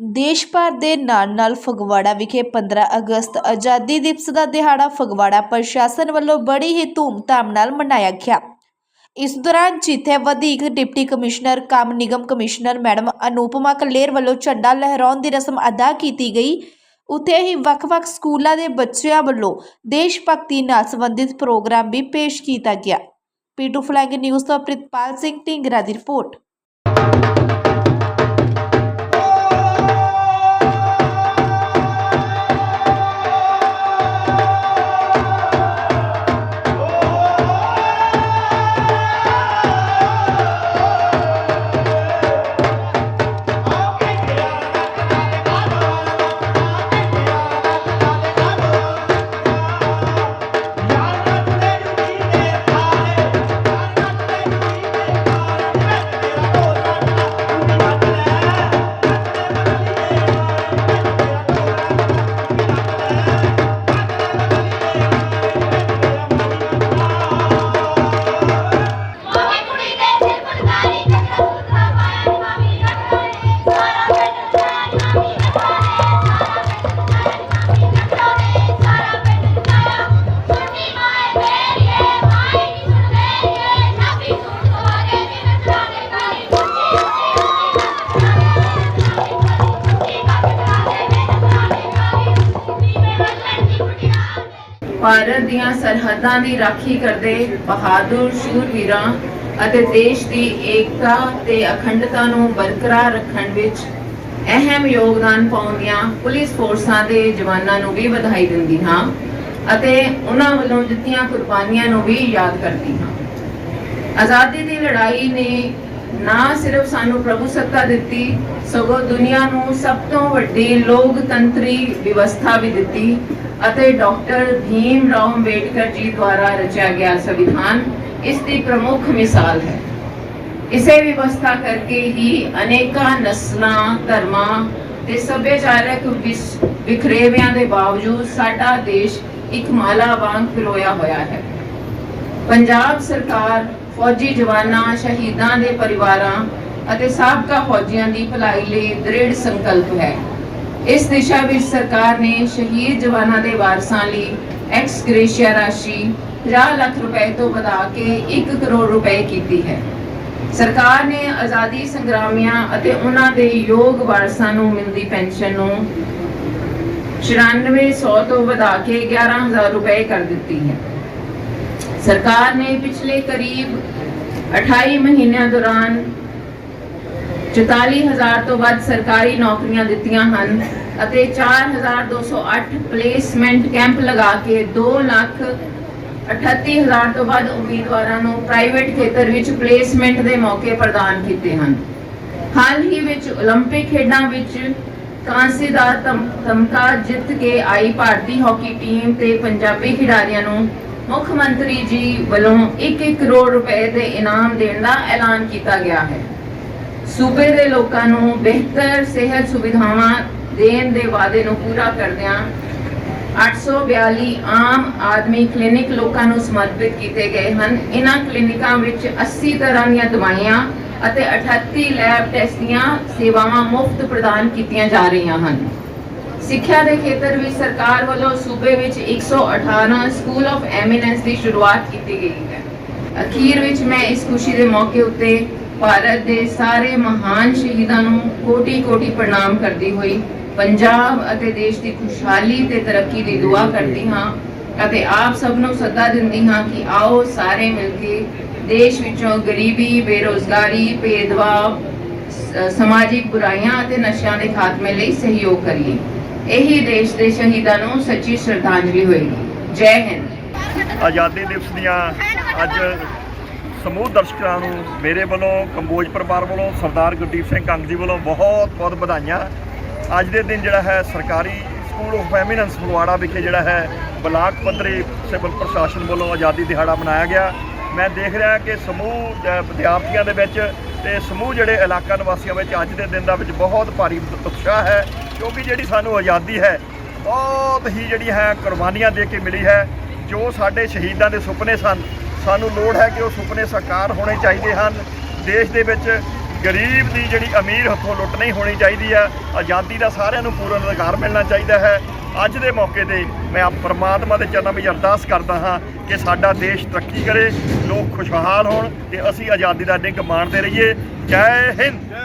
ਦੇਸ਼ ਭਰ ਦੇ ਨਾਲ-ਨਾਲ ਫਗਵਾੜਾ ਵਿਖੇ 15 ਅਗਸਤ ਆਜ਼ਾਦੀ ਦਿਵਸ ਦਾ ਦਿਹਾੜਾ ਫਗਵਾੜਾ ਪ੍ਰਸ਼ਾਸਨ ਵੱਲੋਂ ਬੜੀ ਹੀ ਧੂਮਧਾਮ ਨਾਲ ਮਨਾਇਆ ਗਿਆ। ਇਸ ਦੌਰਾਨ ਜਿੱਥੇ ਵਧੀਕ ਡਿਪਟੀ ਕਮਿਸ਼ਨਰ, ਕੰਮ ਨਿਗਮ ਕਮਿਸ਼ਨਰ ਮੈਡਮ ਅਨੂਪਮਾ ਕਲੇਰ ਵੱਲੋਂ ਝੰਡਾ ਲਹਿਰਾਉਣ ਦੀ ਰਸਮ ਅਦਾ ਕੀਤੀ ਗਈ, ਉੱਥੇ ਹੀ ਵੱਖ-ਵੱਖ ਸਕੂਲਾਂ ਦੇ ਬੱਚਿਆਂ ਵੱਲੋਂ ਦੇਸ਼ ਭਗਤੀ ਨਾਲ ਸੰਬੰਧਿਤ ਪ੍ਰੋਗਰਾਮ ਵੀ ਪੇਸ਼ ਕੀਤਾ ਗਿਆ। ਪੀਟੂ ਫਲੈਂਗ ਨਿਊਜ਼ ਤੋਂ ਪ੍ਰਿਤਪਾਲ ਸਿੰਘ ਢਿੰਗਰਾ ਦੀ ਰਿਪੋਰਟ। ਭਾਰਤ ਦੀਆਂ ਸਰਹੱਦਾਂ ਦੀ ਰਾਖੀ ਕਰਦੇ ਬਹਾਦਰ ਸ਼ੂਰਵੀਰਾਂ ਅਤੇ ਦੇਸ਼ ਦੀ ਏਕਤਾ ਤੇ ਅਖੰਡਤਾ ਨੂੰ ਬਰਕਰਾਰ ਰੱਖਣ ਵਿੱਚ ਅਹਿਮ ਯੋਗਦਾਨ ਪਾਉਂਦੀਆਂ ਪੁਲਿਸ ਫੋਰਸਾਂ ਦੇ ਜਵਾਨਾਂ ਨੂੰ ਵੀ ਵਧਾਈ ਦਿੰਦੀ ਹਾਂ ਅਤੇ ਉਹਨਾਂ ਵੱਲੋਂ ਦਿੱਤੀਆਂ ਕੁਰਬਾਨੀਆਂ ਨੂੰ ਵੀ ਯਾਦ ਕਰਦੀ ਹਾਂ। ਆਜ਼ਾਦੀ ਦੀ ਲੜਾਈ ਨੇ ਨਾ ਸਿਰਫ ਸਾਨੂੰ ਪ੍ਰਭੂ ਸੱਤਾ ਦਿੱਤੀ, ਸਗੋਂ ਦੁਨੀਆ ਨੂੰ ਸਭ ਤੋਂ ਵੱਡੀ ਲੋਕਤੰਤਰੀ ਵਿਵਸਥਾ ਵੀ ਦਿੱਤੀ ਅਤੇ ਡਾਕਟਰ ਭੀਮ ਰਾਓ ਅੰਬੇਡਕਰ ਜੀ ਦੁਆਰਾ ਰਚਿਆ ਗਿਆ ਸੰਵਿਧਾਨ, ਇਸ ਦੀ ਪ੍ਰਮੁੱਖ ਮਿਸਾਲ ਹੈ। ਇਸੇ ਵਿਵਸਥਾ ਕਰਕੇ ਹੀ ਅਨੇਕਾਂ ਨਸਲਾਂ, ਧਰਮਾਂ ਤੇ ਸੱਭਿਆਚਾਰਕ ਵਿਖਰੇਵਿਆਂ ਦੇ ਬਾਵਜੂਦ ਸਾਡਾ ਦੇਸ਼ ਇੱਕ ਮਾਲਾ ਵਾਂਗ ਫਿਰੋਇਆ ਹੋਇਆ ਹੈ। ਪੰਜਾਬ ਸਰਕਾਰ ਫੌਜੀ ਜਵਾਨਾਂ, ਸ਼ਹੀਦਾਂ ਦੇ ਪਰਿਵਾਰਾਂ ਅਤੇ ਸਾਬਕਾ ਫੌਜੀਆਂ ਦੀ ਭਲਾਈ ਲਈ ਦ੍ਰਿੜ ਸੰਕਲਪ ਹੈ। ਇਸ ਦਿਸ਼ਾ ਵਿੱਚ ਸਰਕਾਰ ਨੇ ਸ਼ਹੀਦ ਜਵਾਨਾਂ ਦੇ ਵਾਰਸਾਂ ਲਈ ਐਕਸ ਗ੍ਰੇਸ਼ੀਆ ਰਾਸ਼ੀ 50 ਲੱਖ ਰੁਪਏ ਤੋਂ ਵਧਾ ਕੇ 1 ਕਰੋੜ ਰੁਪਏ ਕੀਤੀ ਹੈ। ਸਰਕਾਰ ਨੇ ਆਜ਼ਾਦੀ ਸੰਗਰਾਮੀਆਂ ਅਤੇ ਉਹਨਾਂ ਦੇ ਯੋਗ ਵਾਰਸਾਂ ਨੂੰ ਮਿਲਦੀ ਪੈਨਸ਼ਨ ਨੂੰ 9400 ਤੋਂ ਵਧਾ ਕੇ 11000 ਰੁਪਏ ਕਰ ਦਿੱਤੀ ਹੈ। ਸਰਕਾਰ ਨੇ ਪਿਛਲੇ ਕਰੀਬ 28 ਮਹੀਨਿਆਂ ਦੌਰਾਨ 44000 ਤੋਂ ਵੱਧ ਸਰਕਾਰੀ ਨੌਕਰੀਆਂ ਦਿੱਤੀਆਂ ਹਨ ਅਤੇ 4208 ਪਲੇਸਮੈਂਟ ਕੈਂਪ ਲਗਾ ਕੇ 2 ਲੱਖ 38000 ਤੋਂ ਵੱਧ ਉਮੀਦਵਾਰਾਂ ਨੂੰ ਪ੍ਰਾਈਵੇਟ ਖੇਤਰ ਵਿੱਚ ਪਲੇਸਮੈਂਟ ਦੇ ਮੌਕੇ ਪ੍ਰਦਾਨ ਕੀਤੇ ਹਨ ਹਾਲ ਹੀ ਵਿੱਚ 올림픽 ਖੇਡਾਂ ਵਿੱਚ ਕਾਂਸੀ ਦਾ ਤਮ- ਤਮਗਾ ਜਿੱਤ ਕੇ ਆਈ ਭਾਰਤੀ ਹਾਕੀ ਟੀਮ ਤੇ ਪੰਜਾਬੀ ਖਿਡਾਰੀਆਂ ਨੂੰ ਮੁੱਖ ਮੰਤਰੀ ਜੀ ਵੱਲੋਂ 1-1 ਕਰੋੜ ਰੁਪਏ ਦੇ ਇਨਾਮ ਦੇਣ ਦਾ ਐਲਾਨ ਕੀਤਾ ਗਿਆ ਹੈ ਸੂਬੇ ਦੇ ਲੋਕਾਂ ਨੂੰ ਬਿਹਤਰ ਸਿਹਤ ਸੁਵਿਧਾਵਾਂ ਦੇਣ ਦੇ ਵਾਅਦੇ ਨੂੰ ਪੂਰਾ ਕਰਦਿਆਂ 842 ਆਮ ਆਦਮੀ ਕਲੀਨਿਕ ਲੋਕਾਂ ਨੂੰ ਸਮਰਪਿਤ ਕੀਤੇ ਗਏ ਹਨ। ਇਹਨਾਂ ਕਲੀਨਿਕਾਂ ਵਿੱਚ 80 ਤਰ੍ਹਾਂ ਦੀਆਂ ਦਵਾਈਆਂ ਅਤੇ 38 ਲੈਬ ਟੈਸਟ ਦੀਆਂ ਸੇਵਾਵਾਂ ਮੁਫਤ ਪ੍ਰਦਾਨ ਕੀਤੀਆਂ ਜਾ ਰਹੀਆਂ ਹਨ। ਸਿੱਖਿਆ ਦੇ ਖੇਤਰ ਵਿੱਚ ਸਰਕਾਰ ਵੱਲੋਂ ਸੂਬੇ ਵਿੱਚ 118 ਸਕੂਲ ਆਫ ਐਮੀਨੈਂਸ ਦੀ ਸ਼ੁਰੂਆਤ ਕੀਤੀ ਗਈ ਹੈ। ਅਖੀਰ ਵਿੱਚ ਮੈਂ ਇਸ ਖੁਸ਼ੀ ਦੇ ਮੌਕੇ ਉੱਤੇ ਭਾਰਤ ਦੇ ਸਾਰੇ ਮਹਾਨ ਸ਼ਹੀਦਾਂ ਨੂੰ ਕੋਟੀ-ਕੋਟੀ ਪ੍ਰਣਾਮ ਕਰਦੀ ਹੋਈ ਪੰਜਾਬ ਅਤੇ ਦੇਸ਼ ਦੀ ਖੁਸ਼ਹਾਲੀ ਤੇ ਤਰੱਕੀ ਦੀ ਦੁਆ ਕਰਦੀ ਹਾਂ ਅਤੇ ਆਪ ਸਭ ਨੂੰ ਸੱਦਾ ਦਿੰਦੀ ਹਾਂ ਕਿ ਆਓ ਸਾਰੇ ਮਿਲ ਕੇ ਦੇਸ਼ ਵਿੱਚੋਂ ਗਰੀਬੀ, ਬੇਰੋਜ਼ਗਾਰੀ, ਭੇਦਭਾਵ, ਸਮਾਜਿਕ ਬੁਰਾਈਆਂ ਅਤੇ ਨਸ਼ਿਆਂ ਦੇ ਖਾਤਮੇ ਲਈ ਸਹਿਯੋਗ ਕਰੀਏ। ਇਹੀ ਦੇਸ਼ ਦੇ ਸ਼ਹੀਦਾਂ ਨੂੰ ਸੱਚੀ ਸ਼ਰਧਾਂਜਲੀ ਹੋਏਗੀ। ਜੈ ਹਿੰਦ। ਆਜ਼ਾਦੀ ਦਿਵਸ ਦੀਆਂ ਅੱਜ ਸਮੂਹ ਦਰਸ਼ਕਾਂ ਨੂੰ ਮੇਰੇ ਵੱਲੋਂ, ਕੰਬੋਜ ਪਰਿਵਾਰ ਵੱਲੋਂ, ਸਰਦਾਰ ਗੁਰਦੀਪ ਸਿੰਘ ਕੰਗ ਜੀ ਵੱਲੋਂ ਬਹੁਤ ਬਹੁਤ ਵਧਾਈਆਂ। ਅੱਜ ਦੇ ਦਿਨ ਜਿਹੜਾ ਹੈ ਸਰਕਾਰੀ ਸਕੂਲ ਆਫ ਐਮੀਨੈਂਸ ਫਲਵਾੜਾ ਵਿਖੇ ਜਿਹੜਾ ਹੈ ਬਲਾਕ ਪੱਧਰੀ ਸਿਵਲ ਪ੍ਰਸ਼ਾਸਨ ਵੱਲੋਂ ਆਜ਼ਾਦੀ ਦਿਹਾੜਾ ਮਨਾਇਆ ਗਿਆ। ਮੈਂ ਦੇਖ ਰਿਹਾ ਕਿ ਸਮੂਹ ਵਿਦਿਆਰਥੀਆਂ ਦੇ ਵਿੱਚ ਤੇ ਸਮੂਹ ਜਿਹੜੇ ਇਲਾਕਾ ਨਿਵਾਸੀਆਂ ਵਿੱਚ ਅੱਜ ਦੇ ਦਿਨ ਦਾ ਵਿੱਚ ਬਹੁਤ ਭਾਰੀ ਉਤਸ਼ਾਹ ਹੈ, ਕਿਉਂਕਿ ਜਿਹੜੀ ਸਾਨੂੰ ਆਜ਼ਾਦੀ ਹੈ, ਬਹੁਤ ਹੀ ਜਿਹੜੀ ਹੈ ਕੁਰਬਾਨੀਆਂ ਦੇ ਕੇ ਮਿਲੀ ਹੈ, ਜੋ ਸਾਡੇ ਸ਼ਹੀਦਾਂ ਦੇ ਸੁਪਨੇ ਸਨ। ਸਾਨੂੰ ਲੋੜ ਹੈ ਕਿ ਉਹ ਸੁਪਨੇ ਸਾਕਾਰ ਹੋਣੇ ਚਾਹੀਦੇ ਹਨ। ਦੇਸ਼ ਦੇ ਵਿੱਚ ਗਰੀਬ ਦੀ ਜਿਹੜੀ ਅਮੀਰ ਹੱਥੋਂ ਲੁੱਟ ਨਹੀਂ ਹੋਣੀ ਚਾਹੀਦੀ ਹੈ। ਆਜ਼ਾਦੀ ਦਾ ਸਾਰਿਆਂ ਨੂੰ ਪੂਰਨ ਅਧਿਕਾਰ ਮਿਲਣਾ ਚਾਹੀਦਾ ਹੈ। ਅੱਜ ਦੇ ਮੌਕੇ ਤੇ ਮੈਂ ਆਪ ਪਰਮਾਤਮਾ ਦੇ ਚਰਨਾਂ ਵਿੱਚ ਅਰਦਾਸ ਕਰਦਾ ਹਾਂ ਕਿ ਸਾਡਾ ਦੇਸ਼ ਤਰੱਕੀ ਕਰੇ, ਲੋਕ ਖੁਸ਼ਹਾਲ ਹੋਣ ਤੇ ਅਸੀਂ ਆਜ਼ਾਦੀ ਦਾ ਡਿੰਗ ਮਾਣਦੇ ਰਹੀਏ। ਜੈ ਹਿੰਦ!